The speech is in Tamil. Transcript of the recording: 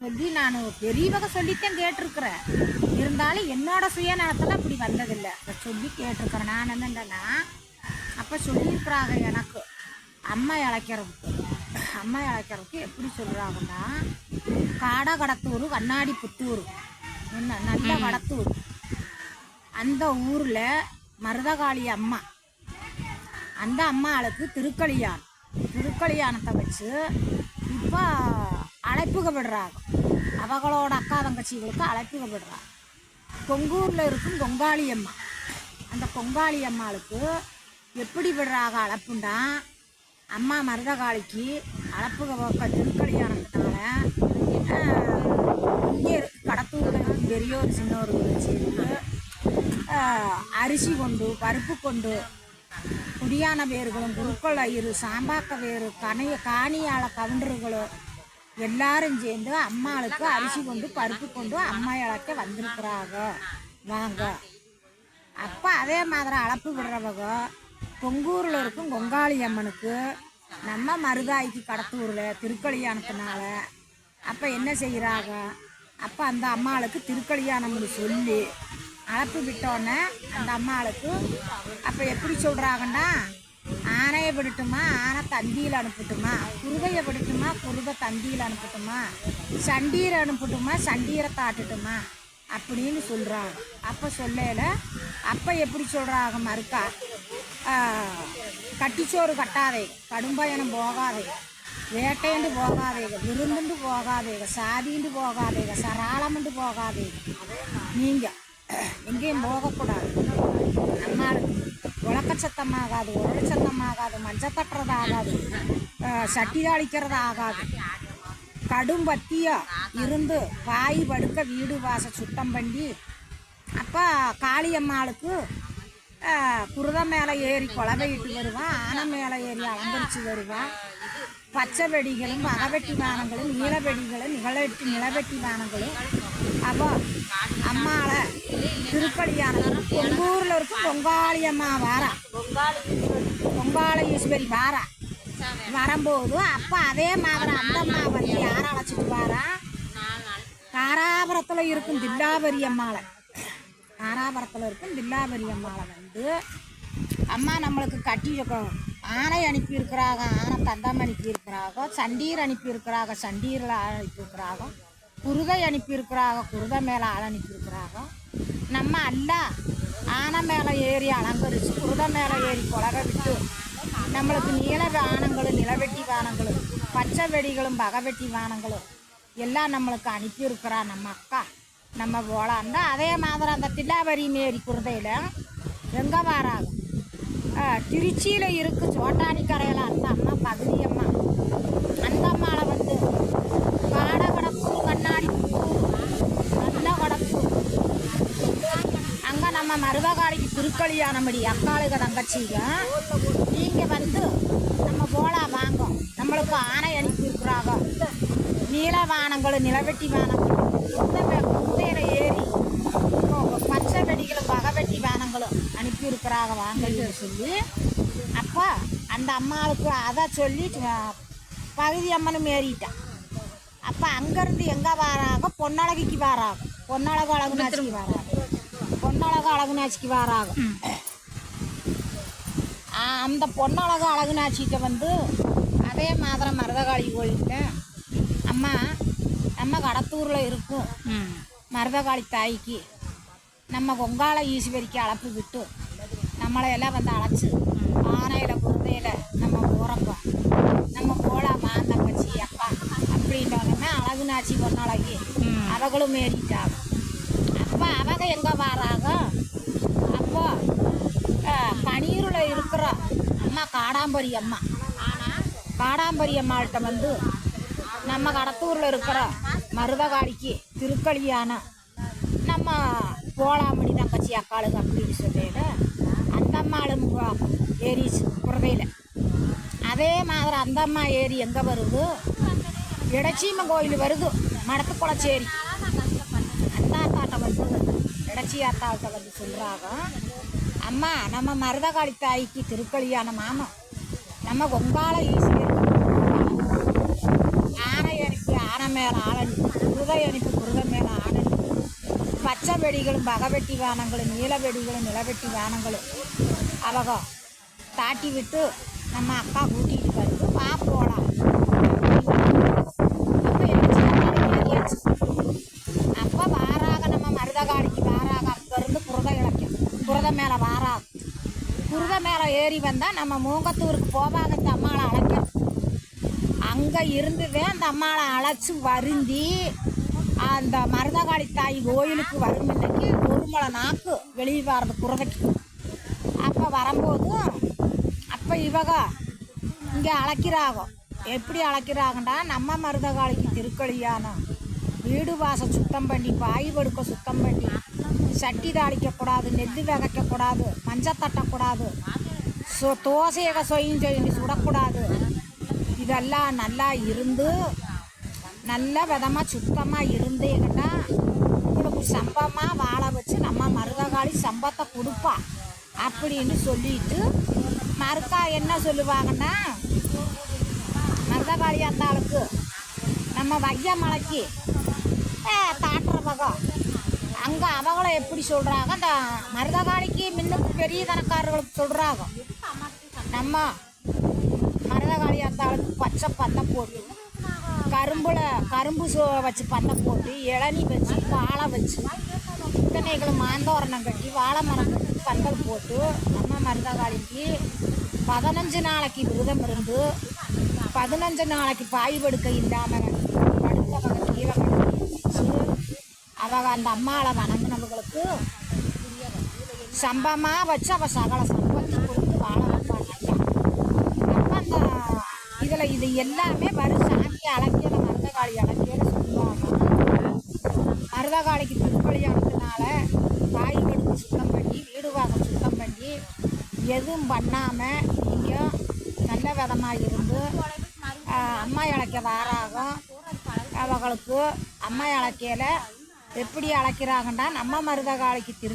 சொல்லி நான் பெரியவங்க சொல்லித்தான் கேட்டிருக்கிறேன். இருந்தாலும் என்னோட சுயநலத்தில் அப்படி வந்ததில்லை. அதை சொல்லி கேட்டிருக்கிறேன். நான் என்னண்டேன்னா அப்போ சொல்லியிருக்கிறாங்க எனக்கு. அம்மா இழைக்கிறதுக்கு அம்மா இழைக்கிறதுக்கு எப்படி சொல்கிறாங்கன்னா காடை கடத்தூர் கண்ணாடி புத்தூர். என்ன? நல்ல கடத்தூர் அந்த ஊரில் மருதகாளி அம்மா. அந்த அம்மாளுக்கு திருக்கல்யாணம். திருக்கல்யாணத்தை வச்சு இப்போ அழைப்புக விடுறாங்க. அவங்களோட அக்கா தங்கச்சிகளுக்கு அழைப்பு விடுறா. கொங்கூரில் இருக்கும் கொங்காளி அம்மா. அந்த கொங்காளி அம்மாளுக்கு எப்படி விடுறாங்க அழப்புண்டா? அம்மா மருதகாளிக்கு அழப்பு வைக்க திருக்கல்யாணத்தினால இங்கே கடத்தூரில் பெரியோர் சின்னோர் சேர்ந்து அரிசி கொண்டு பருப்பு கொண்டு குடியான வேர்களும் குருக்கள் ஐயரு சாம்பாக்க வேறு கனைய காணியாள கவுண்டர்களும் எல்லாரும் சேர்ந்து அம்மாளுக்கு அரிசி கொண்டு பருப்பு கொண்டு அம்மா இழக்க வந்திருக்கிறாங்க. வாங்க. அப்போ அதே மாதிரி அளப்பு விடுறவங்க கொங்கூரில் இருக்கும் கொங்காளி அம்மனுக்கு நம்ம மருதாய்க்கு கடத்தூரில் திருக்கல்யாணத்தினால அப்போ என்ன செய்கிறாங்க அப்போ அந்த அம்மாளுக்கு திருக்கல்யாணம்னு சொல்லி அழப்பு விட்டோன்னே அந்த அம்மாளுக்கு அப்போ எப்படி சொல்கிறாங்கன்னா ஆனையை விடட்டுமா ஆனை தந்தியில் அனுப்பட்டுமா? குருவையை விடட்டுமா குருவை தந்தியில் அனுப்பட்டுமா? சண்டீரை அனுப்பட்டுமா? சண்டீரை தாட்டுட்டுமா? அப்படின்னு சொல்கிறாங்க அப்போ சொல்லல. அப்போ எப்படி சொல்கிறாங்க மறுக்கா? கட்டிச்சோறு கட்டாதே. கடும்பயணம் போகாதே. வேட்டையண்டு போகாதேங்க விருந்துண்டு போகாதேங்க சாதிண்டு போகாதேங்க சராளமுண்டு போகாதேங்க நீங்கள் எங்கேயும் போகக்கூடாது. நம்மளுக்கு உலக்க சத்தமாகாது உரல் சத்தமாகாது மஞ்சள் தட்டுறது ஆகாது சட்டி தாளிக்கிறது ஆகாது கடும் பத்தியா இருந்து பாய் படுக்க வீடு வாச சுத்தம் பண்ணி அப்போ காளியம்மாளுக்கு குருத மேலே ஏறி குழவையிட்டு வருவான் ஆனை மேலே ஏறி அலங்கரித்து வருவான். பச்சை வெடிகளும் அகவெட்டி வானங்களும் நீலவெடிகளும் நிகழவெட்டி நிலவெட்டி வானங்களும். அப்போ அம்மாவை திருப்பலியான பொங்கூரில் இருக்கும் பொங்காளி அம்மா வாரா. பொங்காள ஈஸ்வரி வாரா. வரும்போது அப்போ அதே மாதிரி அந்த அம்மா வந்து யாரை அழைச்சிட்டு வாரா? தாராபுரத்தில் இருக்கும் தில்லாபரி அம்மாவை தாராபுரத்தில் இருக்கும் தில்லாபரி அம்மாவை வந்து அம்மா நம்மளுக்கு கட்டி வைக்கணும். ஆனை அனுப்பியிருக்கிறாங்க ஆனை தந்தம் அனுப்பியிருக்கிறாங்க சண்டீர் அனுப்பியிருக்கிறாங்க சண்டீரில் அனுப்பியிருக்கிறாங்க. குருதை அனுப்பியிருக்கிறாங்க குருதை மேலே ஆள் அனுப்பியிருக்கிறாங்க நம்ம அல்ல ஆனை மேலே ஏறி அலங்கரித்து குருதை மேலே ஏறி கொலக விட்டு நம்மளுக்கு நீல வானங்களும் நிலவெட்டி வானங்களும் பச்சை வெடிகளும் பகவெட்டி வானங்களும் எல்லாம் நம்மளுக்கு அனுப்பியிருக்கிறா நம்ம அக்கா. நம்ம போலான்னா அதே மாதிரி அந்த தில்லாவரி மேரி குருதையில் எங்கே வராங்க திருச்சியில் இருக்குது சோட்டானி கரையில். அந்த அம்மா பகுதி அம்மா அந்த அம்மாவை வந்து காட கடப்பு கண்ணாடி நல்ல கடப்பு அங்கே நம்ம மருதகாளிக்கு திருக்கல்யாணமடி அக்காளுக தங்கச்சிங்க நீங்கள் வந்து நம்ம போலா வாங்கும் நம்மளுக்கு ஆணை அனுப்பியிருக்கிறாங்க நீல வானங்களும் நிலவெட்டி வானங்களும் குந்தையில ஏறி பச்சை வெடிகளும் பகவெட்டி வானங்களும் அனுப்பியிருக்கிறாங்க வாங்கன்னு சொல்லி. அப்போ அந்த அம்மாவுக்கு அதை சொல்லி பகுதி அம்மனும் ஏறிட்டான் அப்போ அங்கேருந்து எங்கே வராங்க? பொன்னழகிக்கு வராங்க. பொன்னழகு அழகு வராங்க. பொன்னழகு அழகுனாச்சிக்கு வராங்க ஆ, அந்த பொன்னழகு அழகுனாச்சிட்ட வந்து அதே மாதிரி மருதகாளி கோயில்கிட்ட அம்மா நம்ம கடத்தூரில் இருக்கும் மருதகாளி தாய்க்கு நம்ம கொங்கால ஈஸ்வரிக்கு அழைப்பு விட்டு நம்மளை எல்லாம் வந்து அழைச்சி ஆனையில் குருதையில் நம்ம போகிறப்ப நம்ம போலாம் மாந்தங்கச்சி அப்பா அப்படின்னோடனே அழகுனாச்சி பொன்னழகி அவங்களும் ஏறிட்டாங்க. அப்போ அவங்க எங்கே வராங்க? அப்போ பனீரில் இருக்கிற அம்மா காடாம்பரி அம்மா. காடாம்பரி அம்மாள்கிட்ட வந்து நம்ம கடத்தூரில் இருக்கிற மருதகாளிக்கு திருக்கல்யாணம் நம்ம போலாமணி தங்கச்சி அக்காளுங்க அப்படின்னு சொல்லிட்டு அந்த அம்மாளும் ஏறிச்சு குறதையில் அதே மாதிரி அந்த அம்மா ஏரி எங்கே வருது? இடச்சீமன் கோயில் வருது மடத்துக்குளச்சேரி. வந்து இடச்சி அத்தாட்ட வந்து சொல்கிறாங்க அம்மா நம்ம மருதகாளி தாய்க்கு திருக்கலியான ஆமாம் நம்ம கொங்கால ஈஸ்வரி ஆனை அனுப்பி ஆனை மேலே ஆளன் குருதை அணிப்பு குருதை மேலே ஆளன் பச்சை வெடிகளும் பகவெட்டி வானங்களும் நீல வெடிகளும் நிலவெட்டி வானங்களும். அவகம் தாட்டி விட்டு நம்ம அக்கா கூட்டிகிட்டு வந்து வா போகலாம் அப்போ என்ன ஏறியாச்சு அப்போ வாராக நம்ம மருதகாடிக்கு வாராக அங்கேருந்து புரத இலக்கியம் புரத மேலே வாரா. குருத மேலே ஏறி வந்தால் நம்ம மூங்கத்தூருக்கு போவாங்க இந்த அம்மாவை அழைக்கிறோம் அங்கே இருந்துவே அந்த அம்மாவை அழைச்சி வருந்தி அந்த மருதகாளி தாய் கோயிலுக்கு வரும் இன்னைக்கு ஒரு நாக்கு வெளியே வர்றது குருதைக்கு அப்போ வரும்போது அப்போ இவக இங்கே அழைக்கிறாகும் எப்படி அழைக்கிறாங்கன்னா நம்ம மருதகாளிக்கு திருக்கல்யாணம் வீடு வாசல் சுத்தம் பண்ணி பாய் படுக்க சுத்தம் பண்ணி சட்டி தாளிக்கக்கூடாது நெல் விதைக்கக்கூடாது மஞ்சள் தட்டக்கூடாது சோ தோசையக சொயும் சொல்லி சுடக்கூடாது. இதெல்லாம் நல்லா இருந்து நல்ல விதமாக சுத்தமாக இருந்தீங்கன்னா உங்களுக்கு சம்பமாக வாழ வச்சு நம்ம மருதகாளி சம்பத்தை கொடுப்பா அப்படின்னு சொல்லிட்டு மறுக்கா என்ன சொல்லுவாங்கன்னா மருதகாளி அந்த ஆளுக்கு நம்ம வைய மலைக்கு தாட்டுற பகம் அங்கே அவங்கள எப்படி சொல்கிறாங்க அந்த மருதகாளிக்கு மின்னுக்கு பெரிய தனக்காரர்களுக்கு சொல்கிறாங்க நம்ம மருதகாளி இருந்தாலும் பச்சை பந்தம் போட்டு கரும்புல கரும்பு சோ வச்சு பந்தம் போட்டு இளநி வச்சு வாழை வச்சு இத்தனைகளும் மாந்தோரணம் கட்டி வாழை மரம் கட்டி பந்தல் போட்டு நம்ம மருதகாளிக்கு பதினஞ்சு நாளைக்கு விரதம் இருந்து பதினஞ்சு நாளைக்கு பாய்வெடுக்க இல்லாமல் அவங்க அந்த அம்மாவை வணங்கினவங்களுக்கு சம்பமாக வச்சு அவள் சகல சம்பத்தி கொடுத்து வாழ வைப்பாங்க. அப்போ அந்த இதில் இது எல்லாமே வரும் சாமி அலங்கையில் மருதகாளி அலக்கியல சொல்லுவாங்க. மருதகாளிக்கு திருக்கல்யாணத்தினால வாய் கடுப்பு சுத்தம் பண்ணி வீடு வாசல் சுத்தம் பண்ணி எதுவும் பண்ணாமல் நீங்கள் நல்ல விதமாக இருந்து அம்மா இலக்கிய வாராகும் அவர்களுக்கு அம்மா இலக்கியில் எப்படி அழைக்கிறாங்கன்னா நம்ம மருதகாளிக்கு திரு